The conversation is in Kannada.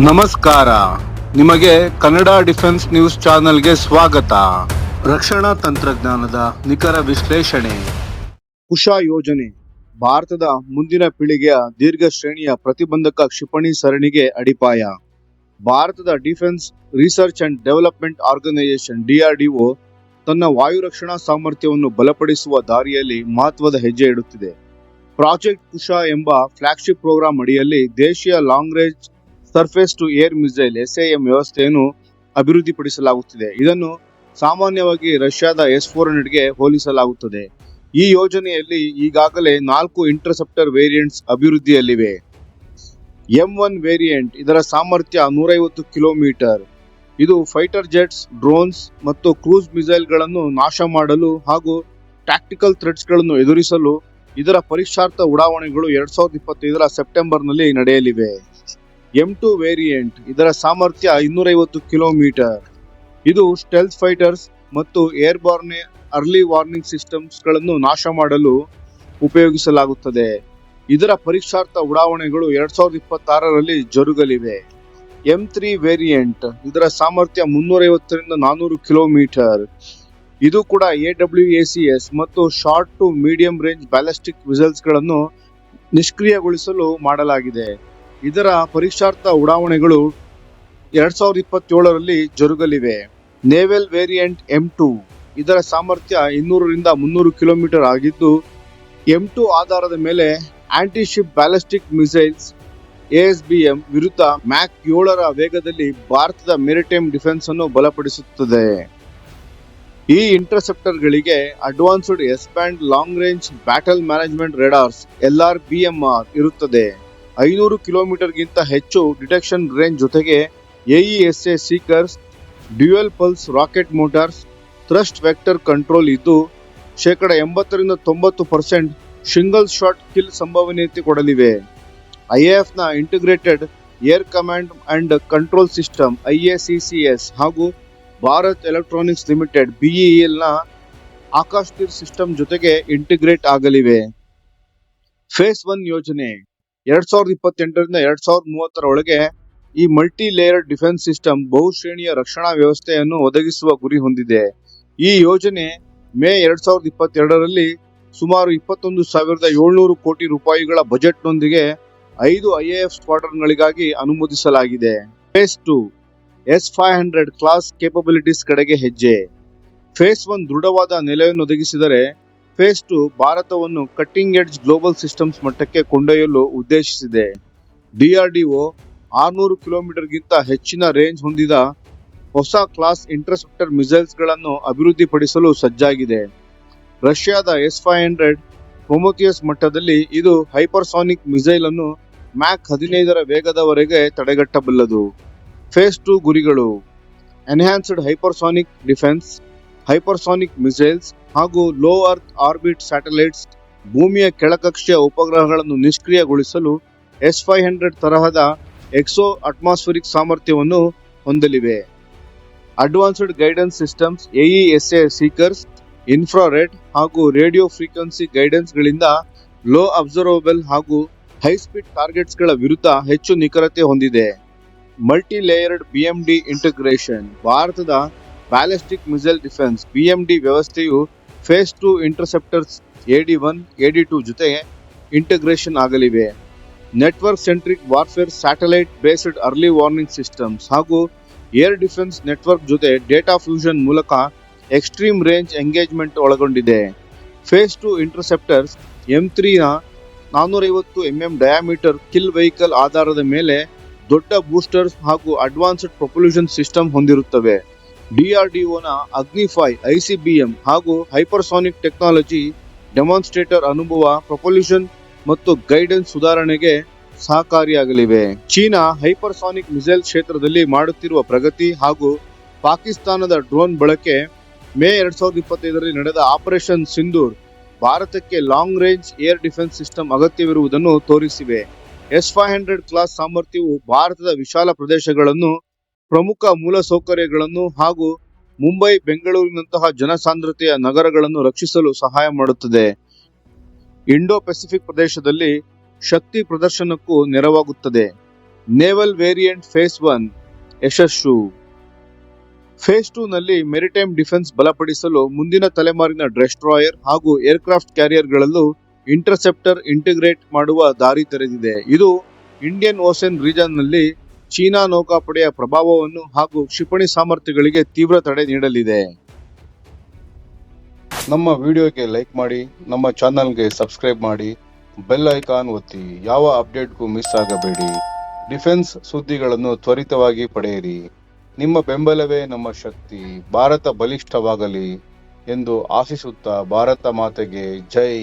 ನಮಸ್ಕಾರ. ನಿಮಗೆ ಕನ್ನಡ ಡಿಫೆನ್ಸ್ ನ್ಯೂಸ್ ಚಾನೆಲ್ಗೆ ಸ್ವಾಗತ. ರಕ್ಷಣಾ ತಂತ್ರಜ್ಞಾನದ ನಿಖರ ವಿಶ್ಲೇಷಣೆ. ಕುಶಾ ಯೋಜನೆ. ಭಾರತದ ಮುಂದಿನ ಪೀಳಿಗೆಯ ದೀರ್ಘ ಶ್ರೇಣಿಯ ಪ್ರತಿಬಂಧಕ ಕ್ಷಿಪಣಿ ಸರಣಿಗೆ ಅಡಿಪಾಯ. ಭಾರತದ defence research and development organisation DRDO ತನ್ನ ವಾಯು ರಕ್ಷಣಾ ಸಾಮರ್ಥ್ಯವನ್ನು ಬಲಪಡಿಸುವ ದಾರಿಯಲ್ಲಿ ಮಹತ್ವದ ಹೆಜ್ಜೆ ಇಡುತ್ತಿದೆ. ಪ್ರಾಜೆಕ್ಟ್ ಕುಶಾ ಎಂಬ ಫ್ಲಾಗ್ಶಿಪ್ ಪ್ರೋಗ್ರಾಂ ಅಡಿಯಲ್ಲಿ ದೇಶೀಯ long range surface to air missile S A M ವ್ಯವಸ್ಥೆಯನ್ನು ಅಭಿವೃದ್ಧಿಪಡಿಸಲಾಗುತ್ತಿದೆ. ಇದನ್ನು ಸಾಮಾನ್ಯವಾಗಿ ರಷ್ಯಾದ ಎಸ್ ಫೋರ್ ಹಂಡ್ರೆಡ್ಗೆ ಹೋಲಿಸಲಾಗುತ್ತದೆ. ಈ ಯೋಜನೆಯಲ್ಲಿ ಈಗಾಗಲೇ ನಾಲ್ಕು ಇಂಟರ್ಸೆಪ್ಟರ್ ವೇರಿಯಂಟ್ಸ್ ಅಭಿವೃದ್ಧಿಯಲ್ಲಿವೆ. ಎಂ ಒನ್ ವೇರಿಯಂಟ್ ಇದರ ಸಾಮರ್ಥ್ಯ ನೂರೈವತ್ತು ಕಿಲೋಮೀಟರ್. ಇದು ಫೈಟರ್ ಜೆಟ್ಸ್ ಡ್ರೋನ್ಸ್ ಮತ್ತು ಕ್ರೂಸ್ ಮಿಸೈಲ್ಗಳನ್ನು ನಾಶ ಮಾಡಲು ಹಾಗೂ ಟ್ಯಾಕ್ಟಿಕಲ್ ಥ್ರೆಟ್ಸ್ಗಳನ್ನು ಎದುರಿಸಲು ಇದರ ಪರೀಕ್ಷಾರ್ಥ ಉಡಾವಣೆಗಳು ಎರಡ್ ಸಾವಿರದ ಇಪ್ಪತ್ತೈದರ ಸೆಪ್ಟೆಂಬರ್ನಲ್ಲಿ ನಡೆಯಲಿವೆ. ಎಂ ಟು ವೇರಿಯಂಟ್ ಇದರ ಸಾಮರ್ಥ್ಯ ಇನ್ನೂರೈವತ್ತು ಕಿಲೋಮೀಟರ್. ಇದು ಸ್ಟೆಲ್ತ್ ಫೈಟರ್ಸ್ ಮತ್ತು ಏರ್ ಏರ್ಬಾರ್ನ್ ಅರ್ಲಿ ವಾರ್ನಿಂಗ್ ಸಿಸ್ಟಮ್ಸ್ಗಳನ್ನು ನಾಶ ಮಾಡಲು ಉಪಯೋಗಿಸಲಾಗುತ್ತದೆ. ಇದರ ಪರೀಕ್ಷಾರ್ಥ ಉಡಾವಣೆಗಳು ಎರಡ್ ಸಾವಿರದ ಇಪ್ಪತ್ತಾರರಲ್ಲಿ ಜರುಗಲಿವೆ. ಎಂ ತ್ರೀ ವೇರಿಯಂಟ್ ಇದರ ಸಾಮರ್ಥ್ಯ ಮುನ್ನೂರೈವತ್ತರಿಂದ ನಾನೂರು ಕಿಲೋಮೀಟರ್. ಇದು ಕೂಡ A W A C S ಮತ್ತು short to medium range ballistic ವಿಸಲ್ಸ್ಗಳನ್ನು ನಿಷ್ಕ್ರಿಯಗೊಳಿಸಲು ಮಾಡಲಾಗಿದೆ. ಇದರ ಪರೀಕ್ಷಾರ್ಥ ಉಡಾವಣೆಗಳು ಎರಡ್ ಸಾವಿರದ ಇಪ್ಪತ್ತೇಳರಲ್ಲಿ ಜರುಗಲಿವೆ. ನೇವೆಲ್ ವೇರಿಯಂಟ್ ಎಂ ಟು ಇದರ ಸಾಮರ್ಥ್ಯ ಇನ್ನೂರರಿಂದ ಮುನ್ನೂರು ಕಿಲೋಮೀಟರ್ ಆಗಿದ್ದು, ಎಂ ಟು ಆಧಾರದ ಮೇಲೆ anti ship ballistic missiles ASBM ವಿರುದ್ಧ ಮ್ಯಾಕ್ ಏಳರ ವೇಗದಲ್ಲಿ ಭಾರತದ ಮೆರಿಟೈಮ್ ಡಿಫೆನ್ಸ್ ಅನ್ನು ಬಲಪಡಿಸುತ್ತದೆ. ಈ ಇಂಟರ್ಸೆಪ್ಟರ್ಗಳಿಗೆ advanced expand long range battle management radars L R ಇರುತ್ತದೆ. ಐನೂರು ಕಿಲೋಮೀಟರ್ಗಿಂತ ಹೆಚ್ಚು ಡಿಟೆಕ್ಷನ್ ರೇಂಜ್ ಜೊತೆಗೆ AESA seekers, dual pulse rocket motors, thrust vector control ಇದ್ದು, ಶೇಕಡ ಎಂಬತ್ತರಿಂದ ತೊಂಬತ್ತು ಪರ್ಸೆಂಟ್ ಸಿಂಗಲ್ ಶಾಟ್ ಕಿಲ್ ಸಂಭವನೀಯತೆ ಕೊಡಲಿವೆ. ಐಎಎಫ್ನ integrated air command and control system IACCS ಹಾಗೂ ಭಾರತ್ ಎಲೆಕ್ಟ್ರಾನಿಕ್ಸ್ ಲಿಮಿಟೆಡ್ ಬಿಇಎಲ್ನ ಆಕಾಶ್ ತೀರ್ ಸಿಸ್ಟಮ್ ಜೊತೆಗೆ ಇಂಟಿಗ್ರೇಟ್ ಆಗಲಿವೆ. ಫೇಸ್ ಒನ್ ಯೋಜನೆ. ಎರಡ್ ಸಾವಿರದ ಇಪ್ಪತ್ತೆಂಟರಿಂದ ಎರಡ್ ಸಾವಿರದ ಮೂವತ್ತರ ಒಳಗೆ ಈ ಮಲ್ಟಿ ಲೇಯರ್ ಡಿಫೆನ್ಸ್ ಸಿಸ್ಟಮ್ ಬಹುಶ್ರೇಣಿಯ ರಕ್ಷಣಾ ವ್ಯವಸ್ಥೆಯನ್ನು ಒದಗಿಸುವ ಗುರಿ ಹೊಂದಿದೆ. ಈ ಯೋಜನೆ ಮೇ ಎರಡ್ ಸಾವಿರದ ಇಪ್ಪತ್ತೆರಡರಲ್ಲಿ ಸುಮಾರು ಇಪ್ಪತ್ತೊಂದು ಸಾವಿರದ ಏಳ್ನೂರು ಕೋಟಿ ರೂಪಾಯಿಗಳ ಬಜೆಟ್ನೊಂದಿಗೆ ಐದು ಐಎಎಫ್ ಸ್ಕ್ವಾಡ್ರನ್ಗಳಿಗಾಗಿ ಅನುಮೋದಿಸಲಾಗಿದೆ. Phase two S five hundred class capabilities ಕಡೆಗೆ ಹೆಜ್ಜೆ. ಫೇಸ್ ಒನ್ ದೃಢವಾದ ನೆಲೆಯನ್ನು ಒದಗಿಸಿದರೆ ಫೇಸ್ ಟು ಭಾರತವನ್ನು ಕಟ್ಟಿಂಗ್ ಎಡ್ಜ್ ಗ್ಲೋಬಲ್ ಸಿಸ್ಟಮ್ಸ್ ಮಟ್ಟಕ್ಕೆ ಕೊಂಡೊಯ್ಯಲು ಉದ್ದೇಶಿಸಿದೆ. ಡಿಆರ್ಡಿಒ ಆರ್ನೂರು ಕಿಲೋಮೀಟರ್ಗಿಂತ ಹೆಚ್ಚಿನ ರೇಂಜ್ ಹೊಂದಿದ ಹೊಸ ಕ್ಲಾಸ್ ಇಂಟರ್ಸೆಪ್ಟರ್ ಮಿಸೈಲ್ಸ್ಗಳನ್ನು ಅಭಿವೃದ್ಧಿಪಡಿಸಲು ಸಜ್ಜಾಗಿದೆ. ರಷ್ಯಾದ ಎಸ್ ಫೈವ್ ಹಂಡ್ರೆಡ್ ಪ್ರೊಮೋಥಿಯಸ್ ಮಟ್ಟದಲ್ಲಿ ಇದು ಹೈಪರ್ಸಾನಿಕ್ ಮಿಸೈಲ್ ಅನ್ನು ಮ್ಯಾಕ್ ಹದಿನೈದರ ವೇಗದವರೆಗೆ ತಡೆಗಟ್ಟಬಲ್ಲದು. ಫೇಸ್ ಟು ಗುರಿಗಳು. Enhanced hypersonic defence hypersonic missiles ಹಾಗೂ ಲೋ ಅರ್ತ್ ಆರ್ಬಿಟ್ ಸ್ಯಾಟಲೈಟ್ಸ್ ಭೂಮಿಯ ಕೆಳಕಕ್ಷೆಯ ಉಪಗ್ರಹಗಳನ್ನು ನಿಷ್ಕ್ರಿಯಗೊಳಿಸಲು ಎಸ್ ಫೈವ್ ಹಂಡ್ರೆಡ್ ತರಹದ ಎಕ್ಸೋ ಅಟ್ಮಾಸ್ಫಿರಿಕ್ ಸಾಮರ್ಥ್ಯವನ್ನು ಹೊಂದಲಿವೆ. Advanced guidance systems AESA seekers, infrared ಹಾಗೂ ರೇಡಿಯೋ ಫ್ರೀಕ್ವೆನ್ಸಿ ಗೈಡೆನ್ಸ್ಗಳಿಂದ ಲೋ ಅಬ್ಸರ್ವಬಲ್ ಹಾಗೂ ಹೈ ಸ್ಪೀಡ್ ಟಾರ್ಗೆಟ್ಸ್ಗಳ ವಿರುದ್ಧ ಹೆಚ್ಚು ನಿಖರತೆ ಹೊಂದಿದೆ. ಮಲ್ಟಿ ಲೇಯರ್ಡ್ ಬಿಎಂಡಿ ಇಂಟಿಗ್ರೇಷನ್, ಭಾರತದ ಬ್ಯಾಲಿಸ್ಟಿಕ್ ಮಿಸೈಲ್ ಡಿಫೆನ್ಸ್ ಬಿಎಂಡಿ ವ್ಯವಸ್ಥೆಯು phase two interceptors AD one AD two ಜೊತೆ integration ಆಗಲಿವೆ. Network centric warfare satellite based early warning systems ಹಾಗೂ ಏರ್ ಡಿಫೆನ್ಸ್ ನೆಟ್ವರ್ಕ್ ಜೊತೆ ಡೇಟಾ ಫ್ಯೂಷನ್ ಮೂಲಕ ಎಕ್ಸ್ಟ್ರೀಮ್ ರೇಂಜ್ ಎಂಗೇಜ್ಮೆಂಟ್ ಒಳಗೊಂಡಿದೆ. ಫೇಸ್ ಟು ಇಂಟರ್ಸೆಪ್ಟರ್ಸ್ ಎಂ ತ್ರೀನ ನಾನ್ನೂರೈವತ್ತು ಎಂಎಂ ಡಯಾಮೀಟರ್ ಕಿಲ್ ವೆಹಿಕಲ್ ಆಧಾರದ ಮೇಲೆ ದೊಡ್ಡ ಬೂಸ್ಟರ್ಸ್ ಹಾಗೂ ಅಡ್ವಾನ್ಸ್ಡ್ ಪ್ರೊಪಲ್ಯೂಷನ್ ಸಿಸ್ಟಮ್ ಹೊಂದಿರುತ್ತವೆ. ಡಿಆರ್ಡಿಒನ ಅಗ್ನಿಫೈ ಐಸಿಬಿಎಂ ಹಾಗೂ ಹೈಪರ್ಸಾನಿಕ್ ಟೆಕ್ನಾಲಜಿ ಡೆಮಾನ್ಸ್ಟ್ರೇಟರ್ ಅನುಭವ, ಪ್ರೊಪೊಲ್ಯೂಷನ್ ಮತ್ತು ಗೈಡೆನ್ಸ್ ಸುಧಾರಣೆಗೆ ಸಹಕಾರಿಯಾಗಲಿವೆ. ಚೀನಾ ಹೈಪರ್ಸಾನಿಕ್ ಮಿಸೈಲ್ ಕ್ಷೇತ್ರದಲ್ಲಿ ಮಾಡುತ್ತಿರುವ ಪ್ರಗತಿ ಹಾಗೂ ಪಾಕಿಸ್ತಾನದ ಡ್ರೋನ್ ಬಳಕೆ ಮೇ ಎರಡ್ ಸಾವಿರದ ಇಪ್ಪತ್ತೈದರಲ್ಲಿ ನಡೆದ ಆಪರೇಷನ್ ಸಿಂಧೂರ್ ಭಾರತಕ್ಕೆ long range air defence system ಅಗತ್ಯವಿರುವುದನ್ನು ತೋರಿಸಿವೆ. ಎಸ್ ಫೈವ್ ಹಂಡ್ರೆಡ್ ಕ್ಲಾಸ್ ಸಾಮರ್ಥ್ಯವು ಭಾರತದ ವಿಶಾಲ ಪ್ರದೇಶಗಳನ್ನು ಪ್ರಮುಖ ಮೂಲಸೌಕರ್ಯಗಳನ್ನು ಹಾಗೂ ಮುಂಬೈ, ಬೆಂಗಳೂರಿನಂತಹ ಜನಸಾಂದ್ರತೆಯ ನಗರಗಳನ್ನು ರಕ್ಷಿಸಲು ಸಹಾಯ ಮಾಡುತ್ತದೆ. ಇಂಡೋ ಪೆಸಿಫಿಕ್ ಪ್ರದೇಶದಲ್ಲಿ ಶಕ್ತಿ ಪ್ರದರ್ಶನಕ್ಕೂ ನೆರವಾಗುತ್ತದೆ. ನೇವಲ್ ವೇರಿಯಂಟ್ ಫೇಸ್ ಒನ್, ಯಶಸ್ಸು. ಫೇಸ್ ಟೂ ನಲ್ಲಿ ಮೆರಿಟೈಮ್ ಡಿಫೆನ್ಸ್ ಬಲಪಡಿಸಲು ಮುಂದಿನ ತಲೆಮಾರಿನ ಡೆಸ್ಟ್ರಾಯರ್ ಹಾಗೂ ಏರ್ಕ್ರಾಫ್ಟ್ ಕ್ಯಾರಿಯರ್ಗಳಲ್ಲೂ ಇಂಟರ್ಸೆಪ್ಟರ್ ಇಂಟಿಗ್ರೇಟ್ ಮಾಡುವ ದಾರಿ ತೆರೆದಿದೆ. ಇದು ಇಂಡಿಯನ್ ಓಷನ್ ರೀಜನ್ನಲ್ಲಿ ಚೀನಾ ನೌಕಾಪಡೆಯ ಪ್ರಭಾವವನ್ನು ಹಾಗೂ ಕ್ಷಿಪಣಿ ಸಾಮರ್ಥ್ಯಗಳಿಗೆ ತೀವ್ರ ತಡೆ ನೀಡಲಿದೆ. ನಮ್ಮ ವಿಡಿಯೋಗೆ ಲೈಕ್ ಮಾಡಿ, ನಮ್ಮ ಚಾನಲ್ಗೆ ಸಬ್ಸ್ಕ್ರೈಬ್ ಮಾಡಿ, ಬೆಲ್ ಐಕಾನ್ ಒತ್ತಿ, ಯಾವ ಅಪ್ಡೇಟ್ಗೂ ಮಿಸ್ ಆಗಬೇಡಿ. ಡಿಫೆನ್ಸ್ ಸುದ್ದಿಗಳನ್ನು ತ್ವರಿತವಾಗಿ ಪಡೆಯಿರಿ. ನಿಮ್ಮ ಬೆಂಬಲವೇ ನಮ್ಮ ಶಕ್ತಿ. ಭಾರತ ಬಲಿಷ್ಠವಾಗಲಿ ಎಂದು ಆಶಿಸುತ್ತಾ ಭಾರತ ಮಾತೆಗೆ ಜೈ.